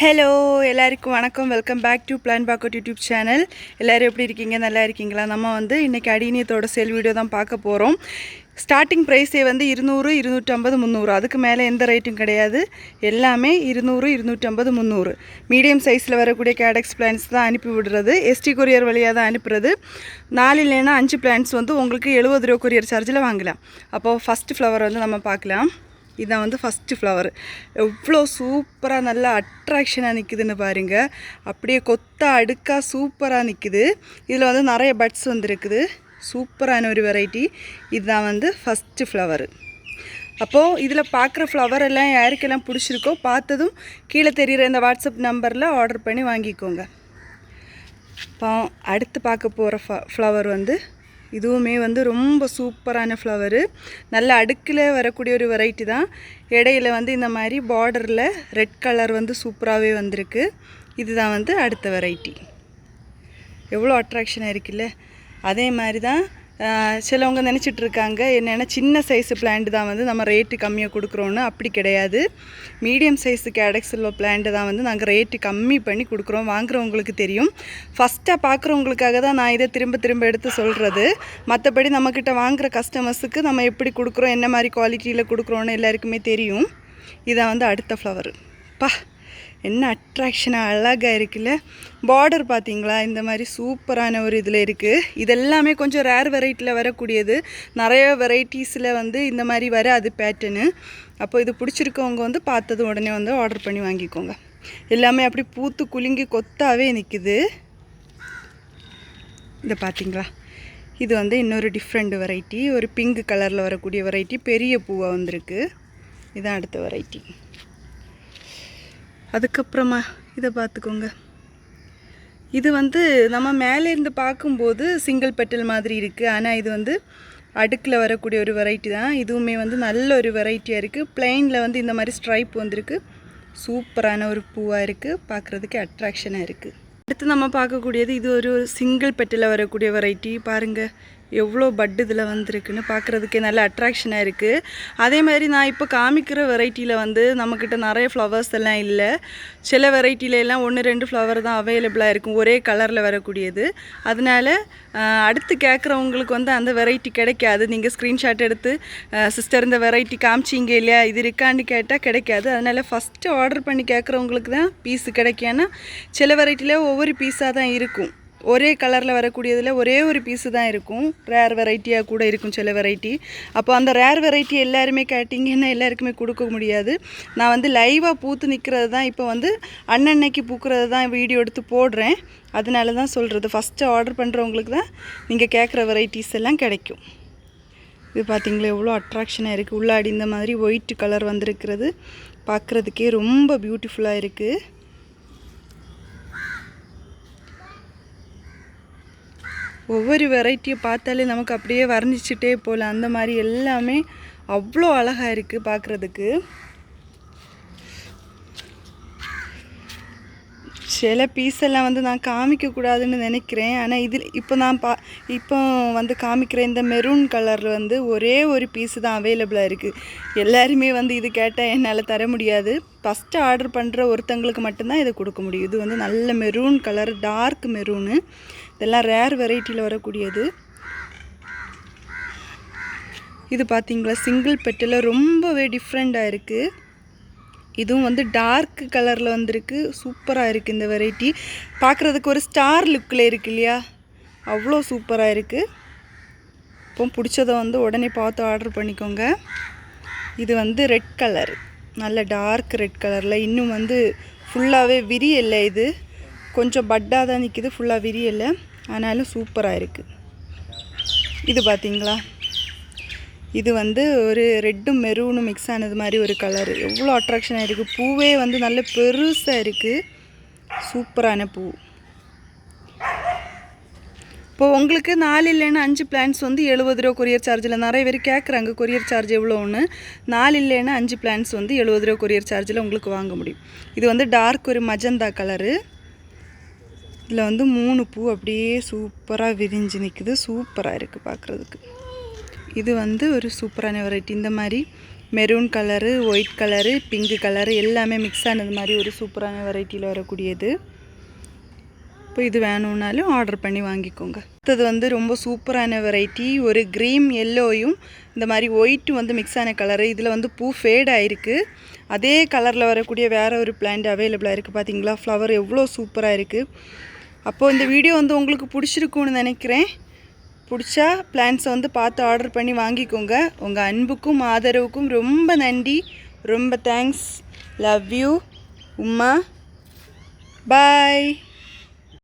Hello எல்லாருக்கும் வணக்கம். Welcome back to plan pocket YouTube channel எல்லோரும் எப்படி இருக்கீங்க? நல்லா இருக்கீங்களா? நம்ம வந்து இன்றைக்கி அடிநியத்தோட சேல் வீடியோ தான் பார்க்க போகிறோம் ஸ்டார்டிங் ப்ரைஸே வந்து இருநூறு இருநூற்றம்பது முந்நூறு. அதுக்கு மேலே எந்த ரேட்டும் கிடையாது. எல்லாமே இருநூறு இருநூற்றம்பது முந்நூறு. மீடியம் சைஸில் வரக்கூடிய கேடக்ஸ் பிளான்ஸ் தான் அனுப்பி விடுறது. எஸ்டி கொரியர் வழியாக தான் அனுப்புறது. நாலு இல்லைன்னா அஞ்சு பிளான்ஸ் வந்து உங்களுக்கு எழுபது ரூபா கொரியர் சார்ஜில் வாங்கலாம். அப்போது ஃபஸ்ட்டு ஃப்ளவர் வந்து நம்ம பார்க்கலாம். இதான் வந்து ஃபஸ்ட்டு ஃப்ளவர் எவ்வளோ சூப்பராக நல்லா அட்ராக்ஷனாக நிற்குதுன்னு பாருங்கள் அப்படியே கொத்தா அடுக்காக சூப்பராக நிற்குது இதில் வந்து நிறைய பட்ஸ் வந்துருக்குது. சூப்பரான ஒரு வெரைட்டி இதுதான் வந்து ஃபஸ்ட்டு ஃப்ளவரு அப்போது இதில் பார்க்குற ஃப்ளவர் எல்லாம் யாருக்கெல்லாம் பிடிச்சிருக்கோ பார்த்ததும் கீழே தெரிகிற இந்த வாட்ஸ்அப் நம்பரில் ஆர்டர் பண்ணி வாங்கிக்கோங்க. இப்போ அடுத்து பார்க்க போகிற ஃப்ளவர் வந்து இதுவுமே வந்து ரொம்ப சூப்பரான ஃப்ளவரு. நல்ல அடுக்கில் வரக்கூடிய ஒரு வெரைட்டி தான். இடையில வந்து இந்த மாதிரி பார்டரில் ரெட் கலர் வந்து சூப்பராகவே வந்திருக்கு. இதுதான் வந்து அடுத்த வெரைட்டி. எவ்வளோ அட்ராக்ஷனாக இருக்குல்ல அதே மாதிரி தான் சிலவங்க நினச்சிட்டு இருக்காங்க என்னென்னா சின்ன சைஸு பிளான்ட் தான் வந்து நம்ம ரேட்டு கம்மியாக கொடுக்குறோன்னு அப்படி கிடையாது. மீடியம் சைஸு கேடக்ஸ் உள்ள பிளான்ட் தான் வந்து நாங்கள் ரேட்டு கம்மி பண்ணி கொடுக்குறோம் வாங்குறவங்களுக்கு தெரியும். ஃபஸ்ட்டாக பார்க்குறவங்களுக்காக தான் நான் இதை திரும்ப திரும்ப எடுத்து சொல்கிறது மற்றபடி நம்மக்கிட்ட வாங்குகிற கஸ்டமர்ஸுக்கு நம்ம எப்படி கொடுக்குறோம் என்ன மாதிரி குவாலிட்டியில் கொடுக்குறோன்னு எல்லாருக்குமே தெரியும். இதான் வந்து அடுத்த ஃப்ளவர் பா. என்ன அட்ராக்ஷனாக அழகாக இருக்குல்ல? பார்டர் பார்த்தீங்களா? இந்த மாதிரி சூப்பரான ஒரு இதில் இருக்குது இதெல்லாமே கொஞ்சம் ரேர் வெரைட்டியில் வரக்கூடியது. நிறைய வெரைட்டிஸில் வந்து இந்த மாதிரி வராது பேட்டர்னு அப்போ இது பிடிச்சிருக்கவங்க வந்து பார்த்தது உடனே வந்து ஆர்டர் பண்ணி வாங்கிக்கோங்க. எல்லாமே அப்படி பூத்து குலுங்கி கொத்தாவே நிற்குது இதை பார்த்தீங்களா? இது வந்து இன்னொரு டிஃப்ரெண்ட் வெரைட்டி ஒரு பிங்க் கலரில் வரக்கூடிய வெரைட்டி பெரிய பூவாக வந்திருக்கு. இதான் அடுத்த வெரைட்டி அதுக்கப்புறமா இதை பார்த்துக்கோங்க. இது வந்து நம்ம மேலே இருந்து பார்க்கும்போது சிங்கிள் பெட்டல் மாதிரி இருக்குது ஆனால் இது வந்து அடுக்கில் வரக்கூடிய ஒரு வெரைட்டி தான். இதுவுமே வந்து நல்ல ஒரு வெரைட்டியாக இருக்குது பிளெயினில் வந்து இந்த மாதிரி ஸ்ட்ரைப் வந்திருக்கு. சூப்பரான ஒரு பூவாக இருக்குது பார்க்குறதுக்கு அட்ராக்ஷனாக இருக்குது அடுத்து நம்ம பார்க்கக்கூடியது இது ஒரு சிங்கிள் பெட்டில் வரக்கூடிய வெரைட்டி பாருங்கள் எவ்வளோ பட் இதில் வந்திருக்குன்னு பார்க்குறதுக்கே நல்ல அட்ராக்ஷனாக இருக்குது அதே மாதிரி நான் இப்போ காமிக்கிற வெரைட்டியில் வந்து நம்மக்கிட்ட நிறைய ஃப்ளவர்ஸ் எல்லாம் இல்லை. சில வெரைட்டில எல்லாம் ஒன்று ரெண்டு ஃப்ளவர் தான் அவைலபிளாக இருக்கும். ஒரே கலரில் வரக்கூடியது. அதனால அடுத்து கேட்குறவங்களுக்கு வந்து அந்த வெரைட்டி கிடைக்காது. நீங்கள் ஸ்க்ரீன்ஷாட் எடுத்து சிஸ்டர் இந்த வெரைட்டி காமிச்சிங்க இல்லையா? இது இருக்கான்னு கேட்டால் கிடைக்காது. அதனால் ஃபஸ்ட்டு ஆர்டர் பண்ணி கேட்குறவங்களுக்கு தான் பீஸு கிடைக்கும். ஏன்னா சில வெரைட்டியில் ஒவ்வொரு பீஸாக தான் இருக்கும். ஒரே கலரில் வரக்கூடியதில் ஒரே ஒரு பீஸு தான் இருக்கும். ரேர் வெரைட்டியாக கூட இருக்கும் சில வெரைட்டி அப்போ அந்த ரேர் வெரைட்டி எல்லாருமே கேட்டிங்கன்னா எல்லாருக்குமே கொடுக்க முடியாது. நான் வந்து லைவாக பூத்து நிற்கிறது தான் இப்போ வந்து அன்னன்னைக்கு பூக்கிறது தான் வீடியோ எடுத்து போடுறேன். அதனால தான் சொல்கிறது ஃபஸ்ட்டு ஆர்டர் பண்ணுறவங்களுக்கு தான் நீங்கள் கேட்குற வெரைட்டிஸ் எல்லாம் கிடைக்கும். இது பார்த்தீங்களா எவ்வளோ அட்ராக்ஷனாக இருக்குது உள்ளாடி இந்த மாதிரி ஒயிட் கலர் வந்திருக்கிறது. பார்க்குறதுக்கே ரொம்ப பியூட்டிஃபுல்லாக இருக்குது ஒவ்வொரு வெரைட்டியை பார்த்தாலே நமக்கு அப்படியே வர்ணிச்சிட்டே போகல அந்த மாதிரி எல்லாமே அவ்வளோ அழகாக இருக்குது பார்க்குறதுக்கு. சில பீஸ் எல்லாம் வந்து நான் காமிக்கக்கூடாதுன்னு நினைக்கிறேன். ஆனால் இதில் இப்போ நான் பா இப்போ வந்து காமிக்கிற இந்த மெரூன் கலரில் வந்து ஒரே ஒரு பீஸு தான் அவைலபிளாக இருக்குது எல்லாருமே வந்து இது கேட்டால் என்னால் தர முடியாது. ஃபஸ்ட்டு ஆர்டர் பண்ணுற ஒருத்தங்களுக்கு மட்டும்தான் இதை கொடுக்க முடியும். இது வந்து நல்ல மெரூன் கலர் டார்க் மெரூனு இதெல்லாம் ரேர் வெரைட்டியில் வரக்கூடியது. இது பார்த்தீங்களா சிங்கிள் பெட்டில் ரொம்பவே டிஃப்ரெண்ட்டாக இருக்குது இதுவும் வந்து டார்க் கலரில் வந்திருக்கு. சூப்பராக இருக்குது இந்த வெரைட்டி பார்க்குறதுக்கு ஒரு ஸ்டார் லுக்கில் இருக்கு இல்லையா? அவ்வளோ சூப்பராக இருக்குது இப்போ பிடிச்சதை வந்து உடனே பார்த்து ஆர்டர் பண்ணிக்கோங்க. இது வந்து ரெட் கலர் நல்ல டார்க் ரெட் கலரில் இன்னும் வந்து ஃபுல்லாகவே விரியலை இது. கொஞ்சம் பட்டாக தான் நிற்கிது ஃபுல்லாக விரியலை. ஆனாலும் சூப்பராக இருக்குது இது பார்த்தீங்களா? இது வந்து ஒரு ரெட்டும் மெரூனும் மிக்ஸ் ஆனது மாதிரி ஒரு கலர் எவ்வளோ அட்ராக்ஷனாக இருக்குது பூவே வந்து நல்ல பெருசாக இருக்குது சூப்பரான பூ. இப்போ உங்களுக்கு நாலு இல்லைன்னா அஞ்சு பிளான்ஸ் வந்து எழுபது ரூபா கொரியர் சார்ஜில் நிறைய பேர் கேட்குறாங்க கொரியர் சார்ஜ் எவ்வளோன்னு நாலு இல்லைன்னா அஞ்சு பிளான்ஸ் வந்து எழுபது ரூபா கொரியர் சார்ஜில் உங்களுக்கு வாங்க முடியும். இது வந்து டார்க் ஒரு மஜந்தா கலரு இதில் வந்து மூணு பூ அப்படியே சூப்பராக விரிஞ்சு நிற்குது சூப்பராக இருக்குது பார்க்குறதுக்கு இது வந்து ஒரு சூப்பரான வெரைட்டி இந்த மாதிரி maroon colour white colour pink colour எல்லாமே மிக்ஸ் ஆனது மாதிரி ஒரு சூப்பரான வெரைட்டியில் வரக்கூடியது. இப்போ இது வேணும்னாலும் ஆர்டர் பண்ணி வாங்கிக்கோங்க. அடுத்தது வந்து ரொம்ப சூப்பரான வெரைட்டி ஒரு க்ரீம் எல்லோயும் இந்த மாதிரி ஒயிட்டும் வந்து மிக்ஸ் ஆன கலரு இதில் வந்து பூ ஃபேட் ஆகிருக்கு அதே கலரில் வரக்கூடிய வேறு ஒரு பிளான்ட் அவைலபிளாக இருக்குது பார்த்தீங்களா ஃப்ளவர் எவ்வளோ சூப்பராக இருக்குது அப்போது இந்த வீடியோ வந்து உங்களுக்கு பிடிச்சிருக்கும்னு நினைக்கிறேன். பிடிச்சா பிளான்ஸை வந்து பார்த்து ஆர்டர் பண்ணி வாங்கிக்கோங்க. உங்கள் அன்புக்கும் ஆதரவுக்கும் ரொம்ப நன்றி. ரொம்ப thanks love you Uma bye